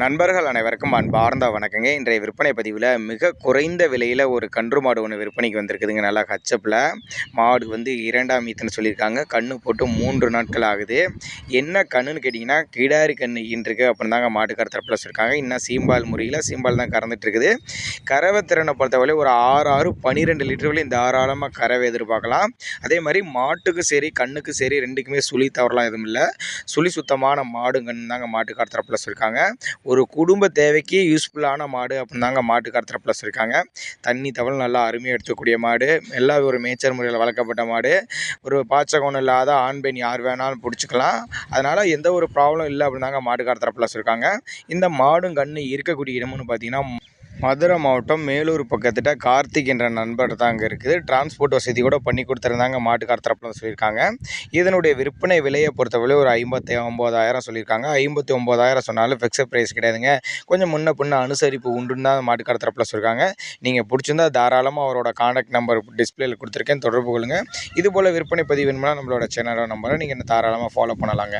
நண்பர்கள் அனைவருக்கும் அன்பார்ந்த வணக்கங்க. இன்றைய விற்பனை பதிவில் மிக குறைந்த விலையில் ஒரு கன்று மாடு ஒன்று விற்பனைக்கு வந்திருக்குதுங்க. நல்லா ஹச்சப்பில் மாடு வந்து இரண்டாம் ஈத்துன்னு சொல்லியிருக்காங்க. கன்று போட்டு மூன்று நாட்கள் ஆகுது. என்ன கண்ணுன்னு கேட்டிங்கன்னா கிடாரி கன்று ஈன்றிருக்கு அப்படின்னு தாங்க மாட்டுக்கார தரப்பில் சொல்லியிருக்காங்க. இன்னும் சீம்பால் முறையில் சீம்பால் தான் கறந்துட்டுருக்குது. கறவை திறனை பொறுத்தவரை ஒரு ஆறு ஆறு பன்னிரெண்டு லிட்டர் வரையும் தாராளமாக கறவை எதிர்பார்க்கலாம். அதே மாதிரி மாட்டுக்கு சரி கண்ணுக்கு சரி ரெண்டுக்குமே சுழி தவறலாம் எதுவும் இல்லை. சுழி சுத்தமான மாடுங்கன்னு தாங்க மாட்டுக்கார தரப்பில் சொல்லியிருக்காங்க. ஒரு குடும்ப தேவைக்கு யூஸ்ஃபுல்லான மாடு அப்படின்னு தாங்க மாட்டுக்கார ப்ளஸ் இருக்காங்க. தண்ணி தவள் நல்லா அருமையாக எடுத்துக்கூடிய மாடு. எல்லா ஒரு மேய்ச்சல் முறையில் வளர்க்கப்பட்ட மாடு. ஒரு பாச்சகுணம் இல்லாத ஆண் பெண் யார் வேணாலும் பிடிச்சிக்கலாம். அதனால் எந்த ஒரு ப்ராப்ளம் இல்லை அப்படின்னு தாங்க மாட்டுக்கார ப்ளஸ் இருக்காங்க. இந்த மாடும் கன்று இருக்கக்கூடிய இடம்னு பார்த்தீங்கன்னா மதுரை மாவட்டம் மேலூர் பக்கத்துட்ட கார்த்திக் என்ற நண்பர் தான் அங்கே இருக்குது. டிரான்ஸ்போர்ட் வசதி கூட பண்ணி கொடுத்துருந்தாங்க. மாட்டுக்கார தரப்பில் சொல்லியிருக்காங்க. இதனுடைய விற்பனை விலையை பொறுத்தவரை ஒரு ஐம்பத்தி ஒம்பதாயிரம் சொல்லியிருக்காங்க. ஐம்பத்தி ஒம்பதாயிரம் சொன்னாலும் ஃபிக்ஸட் ப்ரைஸ் கிடையாதுங்க. கொஞ்சம் முன்ன பின்ன அனுசரிப்பு உண்டுன்னு தான் மாட்டுக்கார தரப்பில் சொல்லியிருக்காங்க. நீங்கள் பிடிச்சிருந்தா தாராளமாக அவரோட காண்டாக்ட் நம்பர் டிஸ்பிளேயில் கொடுத்துருக்கேன். தொடர்பு கொள்ளுங்கள் இது போல் விற்பனை பதிவு வேணும்னா நம்மளோட சேனலோட நம்பரை நீங்கள் தாராளமாக ஃபாலோ பண்ணலாங்க.